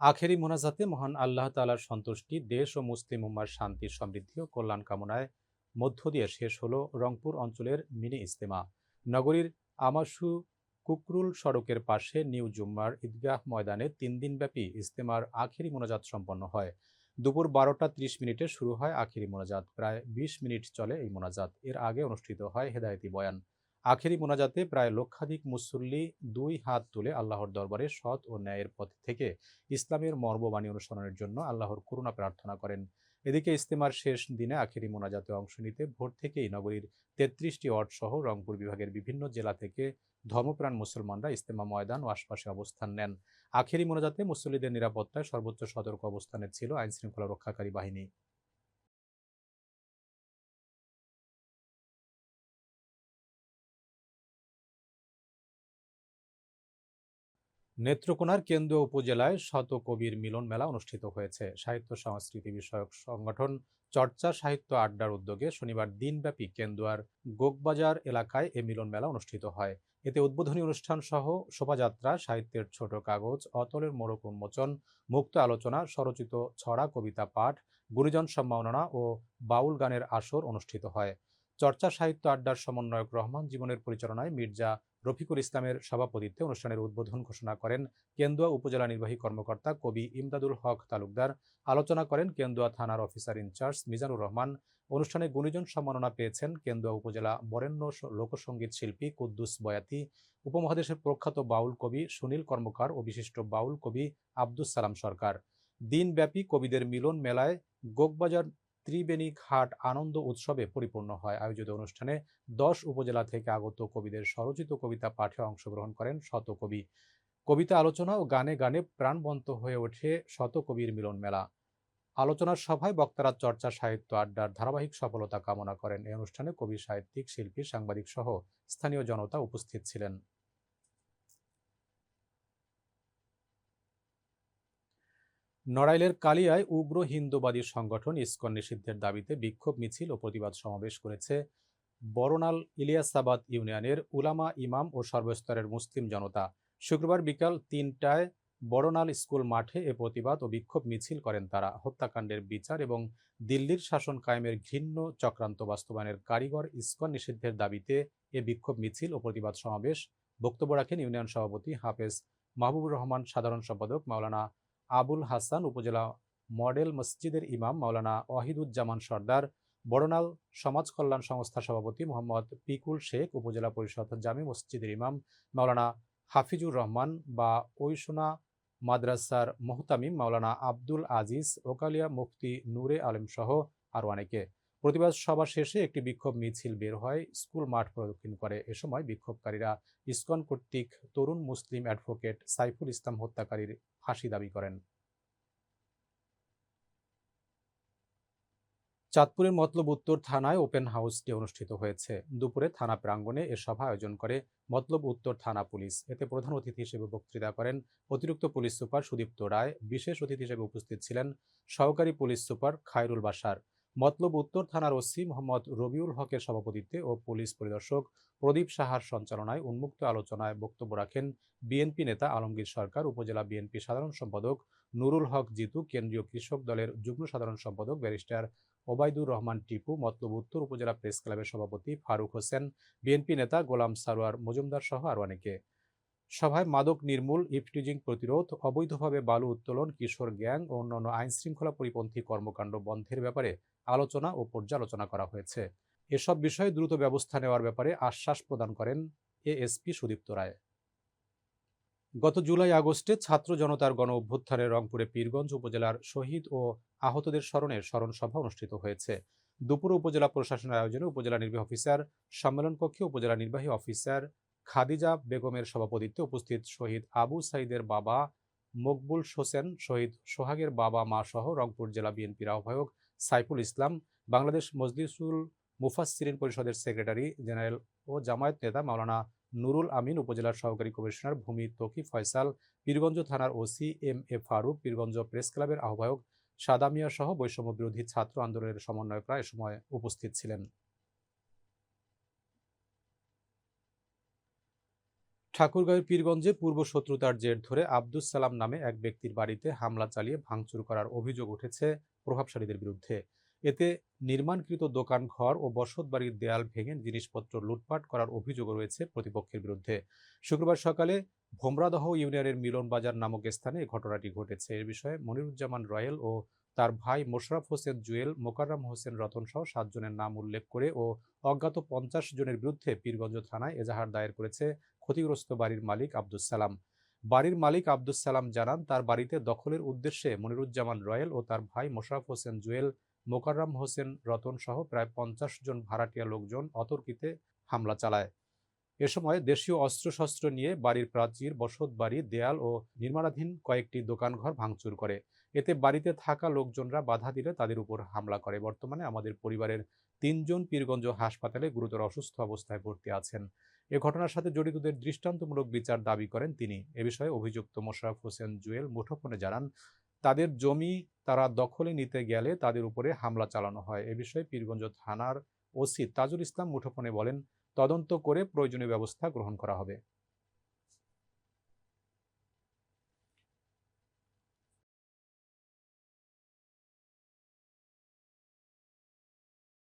আখেরি মোনাজাতে মহান আল্লাহ তালার সন্তুষ্টি, দেশ ও মুসলিম উম্মার শান্তি, সমৃদ্ধি ও কল্যাণ কামনায় মধ্য দিয়ে শেষ হলো রংপুর অঞ্চলের মিনি ইস্তেমা নগরীর আমাসু কুকরুল সড়কের পাশে নিউ জুম্মার ঈদগাহ ময়দানে তিন দিনব্যাপী ইস্তেমার আখেরি মোনাজাত সম্পন্ন হয়। দুপুর বারোটা ত্রিশ মিনিটে শুরু হয় আখেরি মোনাজাত। প্রায় বিশ মিনিট চলে এই মোনাজাত। এর আগে অনুষ্ঠিত হয় হেদায়তি বয়ান। আখেরি মোনাজাতে প্রায় লক্ষাধিক মুসল্লি দুই হাত তুলে আল্লাহর দরবারে সৎ ও ন্যায়ের পথ থেকে ইসলামের মর্মবাণী অনুসরণের জন্য আল্লাহর করুণা প্রার্থনা করেন। এদিকে ইস্তেমার শেষ দিনে আখেরি মোনাজাতে অংশ নিতে ভোর থেকেই নগরীর তেত্রিশটি ওয়ার্ড সহ রংপুর বিভাগের বিভিন্ন জেলা থেকে ধর্মপ্রাণ মুসলমানরা ইস্তেমা ময়দান ও আশপাশে অবস্থান নেন। আখেরি মোনাজাতে মুসল্লিদের নিরাপত্তায় সর্বোচ্চ সতর্ক অবস্থানে ছিল আইনশৃঙ্খলা রক্ষাকারী বাহিনী। নেত্রকোনার কেন্দ্রীয় উপজেলায় শত কবির মিলন মেলা অনুষ্ঠিত হয়েছে। সাহিত্য সংস্কৃতি বিষয়ক সংগঠন চর্চা সাহিত্য আড্ডার উদ্যোগে শনিবার দিনব্যাপী কেন্দুয়ার গোকবাজার এলাকায় এ মিলন মেলা অনুষ্ঠিত হয়। এতে উদ্বোধনী অনুষ্ঠান সহ শোভাযাত্রা, সাহিত্যের ছোট কাগজ, অতলের মোড়ক উন্মোচন, মুক্ত আলোচনা, স্বরচিত ছড়া কবিতা পাঠ, গুরুজন সম্মাননা ও বাউল গানের আসর অনুষ্ঠিত হয়। চর্চা, সাহিত্য, আড্ডার সমন্বয়ক রহমান জীবনের পরিচালনায় মির্জা রফিকুল ইসলামের সভাপতিত্বে অনুষ্ঠানের উদ্বোধন ঘোষণা করেন কেন্দুয়া উপজেলা নির্বাহী কর্মকর্তা কবি ইমদাদুল হক তালুকদার। আলোচনা করেন কেন্দুয়া থানার অফিসার ইনচার্জ মিজানুর রহমান। অনুষ্ঠানে গুণীজন সম্মাননা পেয়েছেন কেন্দুয়া উপজেলা বরেণ্য লোকসঙ্গীত শিল্পী কুদ্দুস বয়াতি। উপমহাদেশের প্রখ্যাত বাউল কবি সুনীল কর্মকার ও বিশিষ্ট বাউল কবি আব্দুস সালাম সরকার। দিনব্যাপী কবিদের মিলন মেলায় গোকবাজার ত্রিবেণী ঘাট আনন্দ উৎসবে পরিপূর্ণ হয়। আয়োজিত অনুষ্ঠানে দশ উপজেলা থেকে আগত কবিদের স্বরচিত কবিতা পাঠে অংশগ্রহণ করেন শত কবি কবিতা আলোচনা ও গানে গানে প্রাণবন্ত হয়ে ওঠে শত কবির মিলন মেলা। আলোচনার সভায় বক্তারা চর্চা, সাহিত্য আড্ডার ধারাবাহিক সফলতা কামনা করেন। এই অনুষ্ঠানে কবি, সাহিত্যিক, শিল্পী, সাংবাদিক সহ স্থানীয় জনতা উপস্থিত ছিলেন। নড়াইলের কালিয়ায় উগ্র হিন্দুবাদী সংগঠন ইসকন নিষিদ্ধের দাবিতে বিক্ষোভ মিছিল ও প্রতিবাদ সমাবেশ করেছে বরনাল ইলিয়াসাবাদ ইউনিয়নের উলামা ইমাম ও সর্বস্তরের মুসলিম জনতা। শুক্রবার বিকাল তিনটায় বড়নাল স্কুল মাঠে এ প্রতিবাদ ও বিক্ষোভ মিছিল করেন তারা। হত্যাকাণ্ডের বিচার এবং দিল্লির শাসন কায়েমের ঘৃণ্য চক্রান্ত বাস্তবায়নের কারিগর ইসকন নিষিদ্ধের দাবিতে এ বিক্ষোভ মিছিল ও প্রতিবাদ সমাবেশ। বক্তব্য রাখেন ইউনিয়ন সভাপতি হাফেজ মাহবুবুর রহমান, সাধারণ সম্পাদক মাওলানা আবুল হাসান উপজেলা মডেল মসজিদের ইমাম মাওলানা ওয়াহিদুজ্জামান সর্দার, বড়নাল সমাজ কল্যাণ সংস্থা সভাপতি মোহাম্মদ পিকুল শেখ উপজেলা পরিষদ জামি মসজিদের ইমাম মাওলানা হাফিজুর রহমান বা ঐসোনা মাদ্রাসার মোহতামিম মাওলানা আব্দুল আজিজ, ওকালিয়া মুফতি নূরে আলম সহ আরও অনেকে। প্রতিবাদ সভা শেষে একটি বিক্ষোভ মিছিল বের হয়, স্কুল মাঠ প্রদক্ষিণ করে। এ সময় বিক্ষোভকারীরা ইসকন কর্তৃক তরুণ মুসলিম অ্যাডভোকেট সাইফুল ইসলাম হত্যাকারীর ফাঁসি দাবি করেন। চাঁদপুরের মতলব উত্তর থানায় ওপেন হাউস ডে অনুষ্ঠিত হয়েছে। দুপুরে থানা প্রাঙ্গণে এ সভা আয়োজন করে মতলব উত্তর থানা পুলিশ। এতে প্রধান অতিথি হিসেবে বক্তৃতা করেন অতিরিক্ত পুলিশ সুপার সুদীপ্ত রায়। বিশেষ অতিথি হিসেবে উপস্থিত ছিলেন সহকারী পুলিশ সুপার খায়রুল বাসার মতলব উত্তর থানার ওসি মোহাম্মদ রবিউল হকের সভাপতিত্বে ও পুলিশ পরিদর্শক প্রদীপ সাহার সঞ্চালনায় উন্মুক্ত আলোচনায় বক্তব্য রাখেন বিএনপি নেতা আলমগীর সরকার, উপজেলা বিএনপি সাধারণ সম্পাদক নুরুল হক জিতু, কেন্দ্রীয় কৃষক দলের যুগ্ম সাধারণ সম্পাদক ব্যারিস্টার ওবায়দুর রহমান টিপু, মতলব উত্তর উপজেলা প্রেস ক্লাবের সভাপতি ফারুক হোসেন, বিএনপি নেতা গোলাম সারোয়ার মজুমদার সহ আরও অনেকে। সভায় মাদক নির্মূল, ইফটিজিং প্রতিরোধ, অবৈধভাবে বালু উত্তোলন, কিশোর গ্যাং ও অন্যান্য আইন শৃঙ্খলা পরিপন্থী কর্মকাণ্ড বন্ধের ব্যাপারে আলোচনা ও পর্যালোচনা করা হয়েছে। এসব বিষয়ে দ্রুত ব্যবস্থা নেওয়ার ব্যাপারে আশ্বাস প্রদান করেন এএসপি সুদীপ্ত রায়। গত জুলাই আগস্টে ছাত্র জনতার গণ অভ্যুত্থানে রংপুরে পীরগঞ্জ উপজেলার শহীদ ও আহতদের স্মরণে স্মরণ সভা অনুষ্ঠিত হয়েছে। দুপুর উপজেলা প্রশাসনের আয়োজনে উপজেলা নির্বাহী অফিসার সম্মেলন কক্ষে উপজেলা নির্বাহী অফিসার খাদিজা বেগমের সভাপতিত্বে উপস্থিত শহীদ আবু সাইদের বাবা মকবুল হোসেন, শহীদ সোহাগের বাবা মা সহ রংপুর জেলা বিএনপির আহ্বায়ক সাইফুল ইসলাম, বাংলাদেশ মজলিসুল মুফাসসিরিন পরিষদের সেক্রেটারি জেনারেল ও জামায়াত নেতা মাওলানা নুরুল আমিন, উপজেলার সহকারী কমিশনার ভূমি তকি ফয়সাল, পীরগঞ্জ থানার OC M A Faruk, Pirganj press ক্লাবের আহ্বায়ক সাদামিয়া সহ বৈষম্য বিরোধী ছাত্র আন্দোলনের সমন্বয়করা এ সময় উপস্থিত ছিলেন। ঠাকুরগাঁওয়ের পীরগঞ্জে পূর্ব শত্রুতার জের ধরে আব্দুস সালাম নামে এক ব্যক্তির বাড়িতে হামলা চালিয়ে ভাঙচুর করার অভিযোগ উঠেছে প্রভাবশালীদের বিরুদ্ধে। এতে নির্মাণকৃত দোকান ঘর ও বসত বাড়ির দেয়াল ভেঙে জিনিসপত্র লুটপাট করার অভিযোগ রয়েছে প্রতিপক্ষের বিরুদ্ধে। শুক্রবার সকালে ভোমরাদহ ইউনিয়নের মিলন বাজার নামক স্থানে এই ঘটনাটি ঘটেছে। এর বিষয়ে মনিরুজ্জামান রয়েল ও তার ভাই মোশরাফ হোসেন জুয়েল, মোকাররম হোসেন রতন সহ সাতজনের নাম উল্লেখ করে ও অজ্ঞাত পঞ্চাশ জনের বিরুদ্ধে পীরগঞ্জ থানায় এজাহার দায়ের করেছে ক্ষতিগ্রস্ত বাড়ির মালিক আব্দুস সালাম। বাড়ির মালিক আব্দুস সালাম জানান, তার বাড়িতে দখলের উদ্দেশ্যে মনিরুজ্জামান রয়েল ও তার ভাই মোশারফ হোসেন জুয়েল, মোকাররম হোসেন রতন সহ প্রায় পঞ্চাশ জন ভাড়াটিয়া লোকজন অতর্কিতে হামলা চালায়। এ সময় দেশীয় অস্ত্রশস্ত্র নিয়ে বাড়ির প্রাচীর, বসত বাড়ি, দেয়াল ও নির্মাণাধীন কয়েকটি দোকানঘর ভাঙচুর করে। এতে বাড়িতে থাকা লোকজনরা বাধা দিলে তাদের উপর হামলা করে। বর্তমানে আমাদের পরিবারের তিনজন পীরগঞ্জ হাসপাতালে গুরুতর অসুস্থ অবস্থায় ভর্তি আছেন। এ ঘটনার সাথে জড়িতদের দৃষ্টান্তমূলক বিচার দাবি করেন তিনি। এ বিষয়ে অভিযুক্ত মোশারফ হোসেন জুয়েল মুঠোফোনে জানান, তাদের জমি তারা দখলে নিতে গেলে তাদের উপরে হামলা চালানো হয়। এ বিষয়ে পীরগঞ্জ থানার ওসি তাজুল ইসলাম মুঠোফোনে বলেন, তদন্ত করে প্রয়োজনীয় ব্যবস্থা গ্রহণ করা হবে।